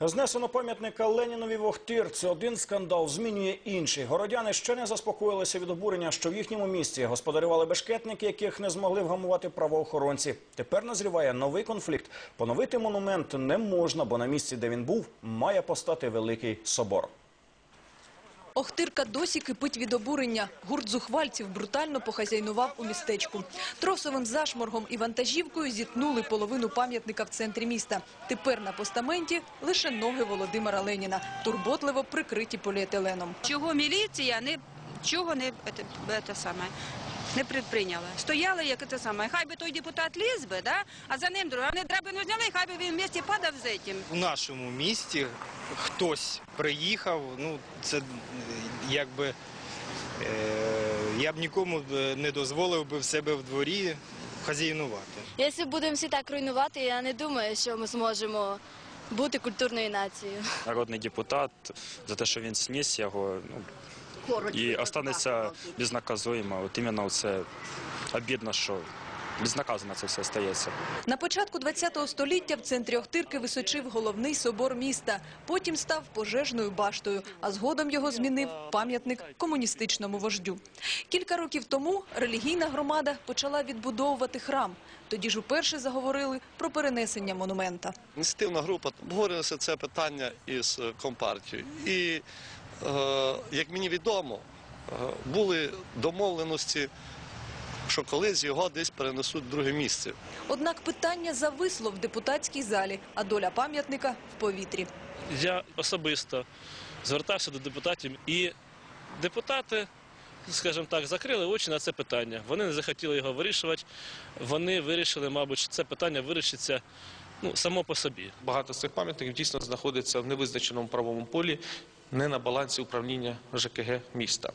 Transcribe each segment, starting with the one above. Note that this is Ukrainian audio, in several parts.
Знесено пам'ятника Ленінові в Охтирці. Один скандал змінює інший. Городяни ще не заспокоїлися від обурення, що в їхньому місті господарювали бешкетники, яких не змогли вгамувати правоохоронці. Тепер назріває новий конфлікт. Поновити монумент не можна, бо на місці, де він був, має постати великий собор. Охтирка досі кипить від обурення. Гурт зухвальців брутально похазяйнував у містечку. Тросовим зашморгом і вантажівкою зіткнули половину пам'ятника в центрі міста. Тепер на постаменті лише ноги Володимира Леніна, турботливо прикриті поліетиленом. Чого міліція не чого не це, це саме не предприйняла. Стояли як це саме. Хай би той депутат ліз би, да? а за ним друга. Вони драбину зняли, хай би він в місті падав з цим. у нашому місті хтось приїхав, ну це е, якби е, я б нікому не дозволив би в себе в дворі хазяйнувати. Якщо будемо всі так руйнувати, я не думаю, що ми зможемо бути культурною нацією. народний депутат за те, що він сніс його, ну, і останеться безнаказуємо. От іменно це обідно, що безнаказано це все стається. На початку ХХ століття в центрі Охтирки височив головний собор міста. Потім став пожежною баштою, а згодом його змінив пам'ятник комуністичному вождю. Кілька років тому релігійна громада почала відбудовувати храм. Тоді ж уперше заговорили про перенесення монумента. Ініціативна група обговорювалося це питання із е, компартією. І, як мені відомо, е, були домовленості, що колись його десь перенесуть в друге місце. Однак питання зависло в депутатській залі, а доля пам'ятника в повітрі. я особисто звертався до депутатів, і депутати, скажімо так, закрили очі на це питання. Вони не захотіли його вирішувати. Вони вирішили, мабуть, що це питання вирішиться ну, само по собі. Багато з цих пам'ятників дійсно знаходиться в невизначеному правовому полі, не на балансі управління ЖКГ міста.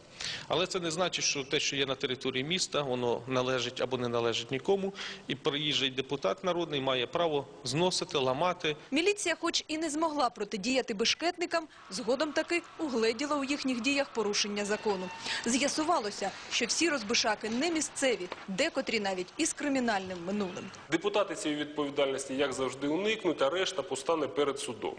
Але це не значить, що те, що є на території міста, воно належить або не належить нікому. І приїжджий депутат народний має право зносити, ламати, Міліція, хоч і не змогла протидіяти бешкетникам, згодом таки угледіла у їхніх діях порушення закону. З'ясувалося, що всі розбишаки не місцеві, декотрі навіть із кримінальним минулим. Депутати цієї відповідальності, як завжди, уникнуть, а решта постане перед судом.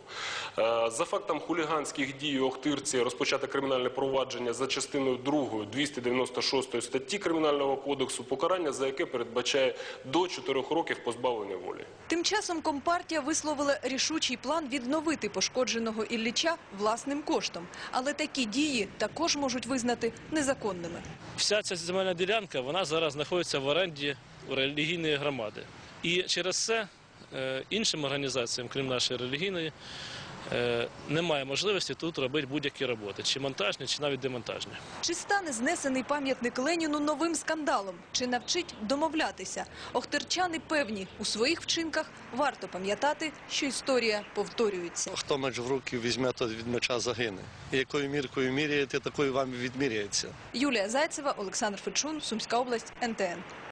Е, За фактом хуліганських дій Охтирці розпочати кримінальне провадження за частиною 2 296 статті Кримінального кодексу, покарання за яке передбачає до 4 років позбавлення волі. Тим часом Компартія висловила рішучий план відновити пошкодженого Ілліча власним коштом. Але такі дії також можуть визнати незаконними. Вся ця земельна ділянка вона зараз знаходиться в оренді у релігійної громади. І через це іншим організаціям, крім нашої релігійної, е, немає можливості тут робити будь-які роботи, чи монтажні, чи навіть демонтажні. Чи стане знесений пам'ятник Леніну новим скандалом? Чи навчить домовлятися? Охтирчани певні, у своїх вчинках варто пам'ятати, що історія повторюється. Хто меч в руки візьме, то від меча загине. Якою міркою міряєте, такою вам відміряється. Юлія Зайцева, Олександр Фечун, Сумська область, НТН.